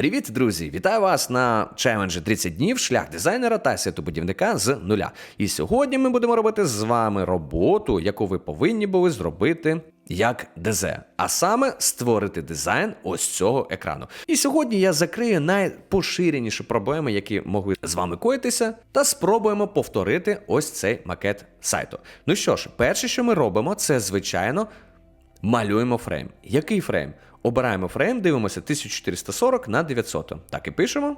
Привіт, друзі! Вітаю вас на челенджі 30 днів шлях дизайнера та святобудівника з нуля. І сьогодні ми будемо робити з вами роботу, яку ви повинні були зробити як ДЗ, а саме створити дизайн ось цього екрану. І сьогодні я закрию найпоширеніші проблеми, які могли з вами коїтися, та спробуємо повторити ось цей макет сайту. Ну що ж, перше, що ми робимо, це звичайно малюємо фрейм. Який фрейм? Обираємо фрейм, дивимося 1440 на 900. Так і пишемо.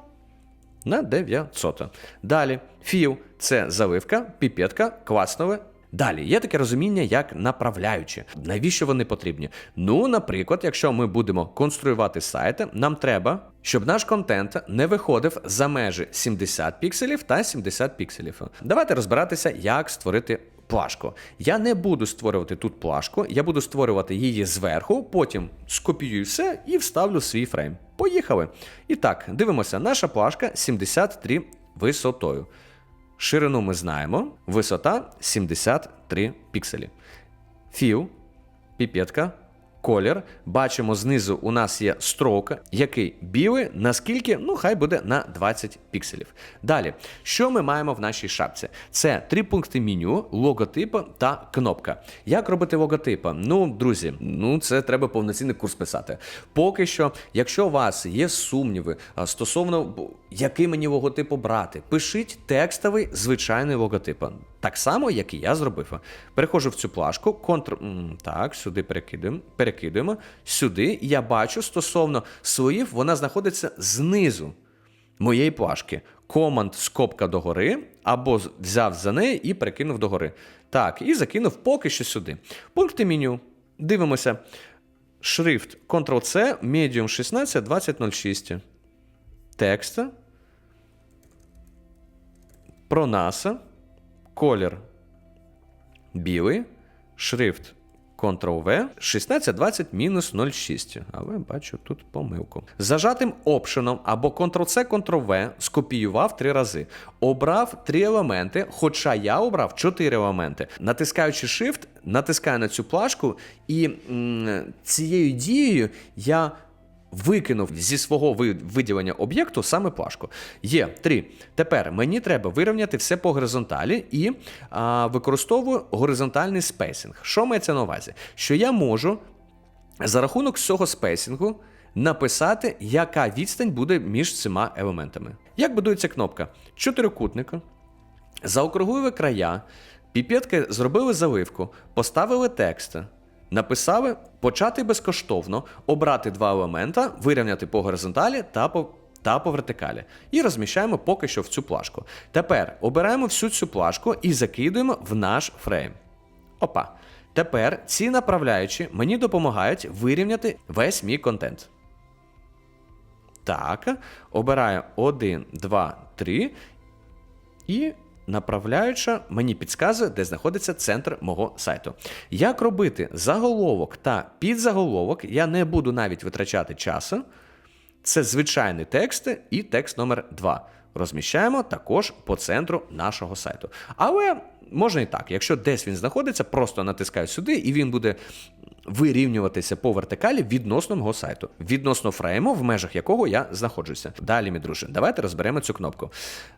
На 900. Далі філ це заливка, піпетка, класнове. Далі є таке розуміння, як направляючі. Навіщо вони потрібні? Ну, наприклад, якщо ми будемо конструювати сайти, нам треба, щоб наш контент не виходив за межі 70 пікселів та 70 пікселів. Давайте розбиратися, як створити плашку. Я не буду створювати тут плашку, я буду створювати її зверху, потім скопіюю все і вставлю свій фрейм. Поїхали. І так, дивимося, наша плашка 73 висотою. Ширину ми знаємо, висота 73 пікселі. Філ, піпетка, колір. Бачимо, знизу у нас є строка, який білий, наскільки, ну, хай буде на 20 пікселів. Далі, що ми маємо в нашій шапці? Це три пункти меню, логотипи та кнопка. Як робити логотипи? Ну, друзі, ну це треба повноцінний курс писати. Поки що, якщо у вас є сумніви стосовно який мені логотип обрати, пишіть текстовий звичайний логотип. Так само, як і я зробив. Переходжу в цю плашку, контр... так, сюди перекидуємо, перекидуємо. Сюди я бачу стосовно слоїв, вона знаходиться знизу моєї плашки. Команд скобка догори, або взяв за неї і перекинув догори. Так, і закинув поки що сюди. Пункти меню. Дивимося. Шрифт Ctrl-C, Medium 16 2006. Текст. Про NASA. Колір білий. Шрифт Ctrl-V 1620 мінус 06. Але бачу тут помилку. Зажатим опшеном або Ctrl-C, Ctrl-V скопіював три рази. Обрав три елементи, хоча я обрав чотири елементи. Натискаючи Shift, натискаю на цю плашку, і м, цією дією я викинув зі свого виділення об'єкту саме плашку. Є три. Тепер мені треба вирівняти все по горизонталі і а, використовую горизонтальний спейсинг. Що мається на увазі? Що я можу за рахунок цього спейсингу написати, яка відстань буде між цими елементами. Як будується кнопка? Чотирикутника. Заокруглили края, піпетки зробили заливку, поставили тексти, написали почати безкоштовно, обрати два елемента, вирівняти по горизонталі та по. Та по вертикалі. І розміщаємо поки що в цю плашку. Тепер обираємо всю цю плашку і закидуємо в наш фрейм. Опа. Тепер ці направляючі мені допомагають вирівняти весь мій контент. Так, обираю 1, 2, 3 і направляюча мені підказує, де знаходиться центр мого сайту. Як робити заголовок та підзаголовок, я не буду навіть витрачати часу. Це звичайні тексти і текст номер 2. Розміщаємо також по центру нашого сайту. Але можна і так, якщо десь він знаходиться, просто натискаю сюди, і він буде вирівнюватися по вертикалі відносно мого сайту, відносно фрейму, в межах якого я знаходжуся. Далі, мій друже, давайте розберемо цю кнопку.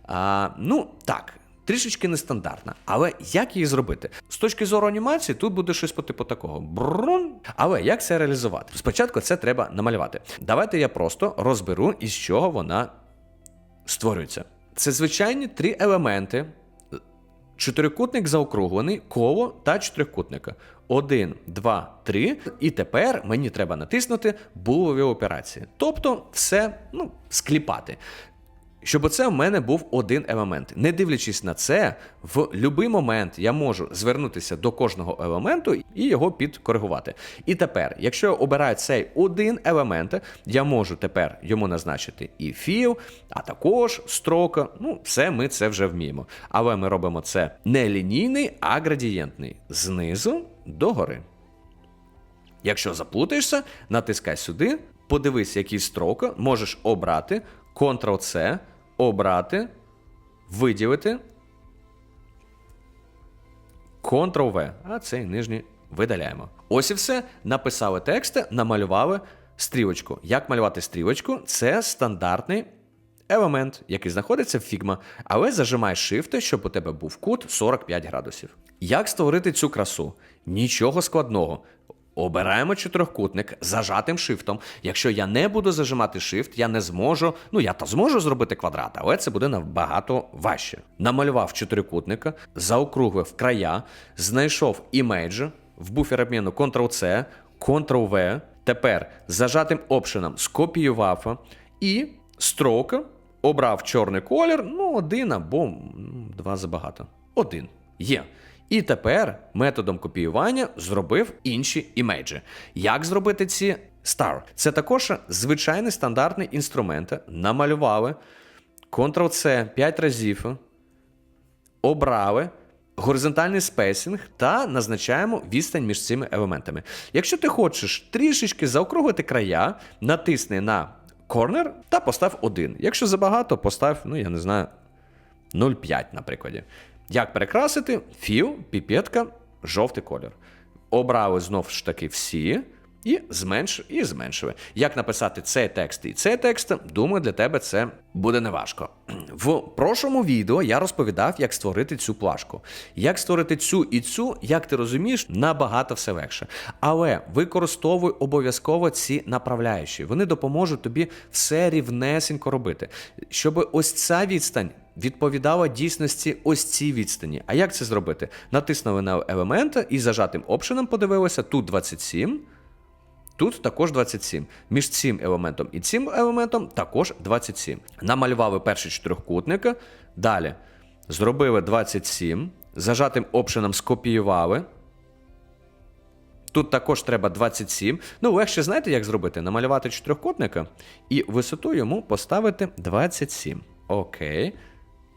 А, ну так. Трішечки нестандартна, але як її зробити? З точки зору анімації, тут буде щось по типу такого. Брун. Але як це реалізувати? Спочатку це треба намалювати. Давайте я просто розберу, із чого вона створюється. Це звичайні три елементи: чотирикутник заокруглений, коло та чотирикутника. Один, два, три. І тепер мені треба натиснути булові операції. Тобто все ну, скліпати. Щоб оце в мене був один елемент. Не дивлячись на це, в будь-який момент я можу звернутися до кожного елементу і його підкоригувати. І тепер, якщо я обираю цей один елемент, я можу тепер йому назначити і філ, а також строка. Ну, все ми це вже вміємо. Але ми робимо це не лінійний, а градієнтний знизу до гори. Якщо заплутаєшся, натискай сюди, подивись, який строк, можеш обрати, Ctrl-C, обрати, виділити, Ctrl-V, а цей нижній видаляємо. Ось і все. Написали тексти, намалювали. стрілочку. Як малювати стрілочку? Це стандартний елемент, який знаходиться в Figma, але зажимаєш Shift, щоб у тебе був кут 45 градусів. Як створити цю красу? Нічого складного. Обираємо чотирьохкутник зажатим шифтом. Якщо я не буду зажимати shift, я не зможу. Ну я то зможу зробити квадрат, але це буде набагато важче. Намалював чотирикутника, заокруглив края, знайшов імейдж в буфер обміну Ctrl-C, Ctrl-V. Тепер зажатим опшеном скопіював і строк обрав чорний колір, ну один або два забагато. Один. Є. І тепер методом копіювання зробив інші імейджі. Як зробити ці Star? Це також звичайний стандартний інструмент. Намалювали Ctrl-C 5 разів, обрали горизонтальний спейсинг та назначаємо відстань між цими елементами. Якщо ти хочеш трішечки заокруглити края, натисни на corner та постав 1. Якщо забагато, постав, ну я не знаю, 0,5, наприклад. Як перекрасити? Філ, піпетка, жовтий колір. Обрали знову ж таки всі. І зменш, і зменшили. Як написати цей текст і цей текст, думаю, для тебе це буде неважко. В прошлому відео я розповідав, як створити цю плашку. Як створити цю і цю, як ти розумієш, набагато все легше. Але використовуй обов'язково ці направляючі. Вони допоможуть тобі все рівнесенько робити. Щоб ось ця відстань відповідала дійсності ось цій відстані. А як це зробити? Натиснули на елемент і зажатим опшеном подивилися, тут 27. Тут також 27. Між цим елементом і цим елементом також 27. Намалювали перший чотирьохкутник. Далі зробили 27. Зажатим опшеном скопіювали. Тут також треба 27. Ну, легше знаєте, як зробити? Намалювати чотирьохкутника і висоту йому поставити 27. Окей.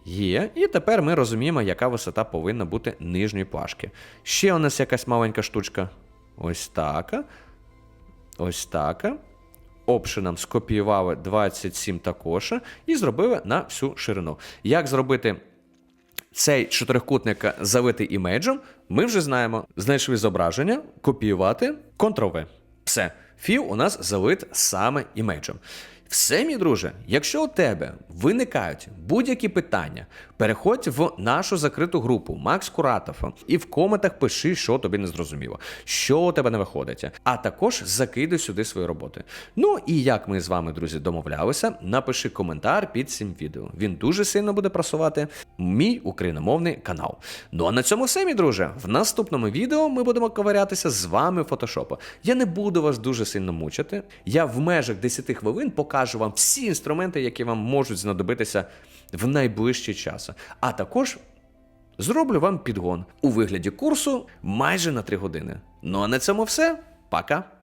Є. І тепер ми розуміємо, яка висота повинна бути нижньої плашки. Ще у нас якась маленька штучка. Ось така. Ось так. Опшеном скопіювали 27 також і зробили на всю ширину. Як зробити цей чотирикутник залити імейджем, ми вже знаємо. Знайшли зображення, копіювати, Ctrl-V. Все. Філ у нас залит саме імейджем. Все, мій друже, якщо у тебе виникають будь-які питання, переходь в нашу закриту групу Макс Куратов і в коментах пиши, що тобі не зрозуміло, що у тебе не виходить. А також закидуй сюди свої роботи. Ну і як ми з вами, друзі, домовлялися, напиши коментар під цим відео. Він дуже сильно буде просувати мій україномовний канал. Ну а на цьому все, мій друже. В наступному відео ми будемо ковирятися з вами фотошопу. Я не буду вас дуже сильно мучити. Я в межах 10 хвилин покажу вам всі інструменти, які вам можуть знадобитися в найближчий час. А також зроблю вам підгон у вигляді курсу майже на 3 години. Ну а на цьому все. Пока!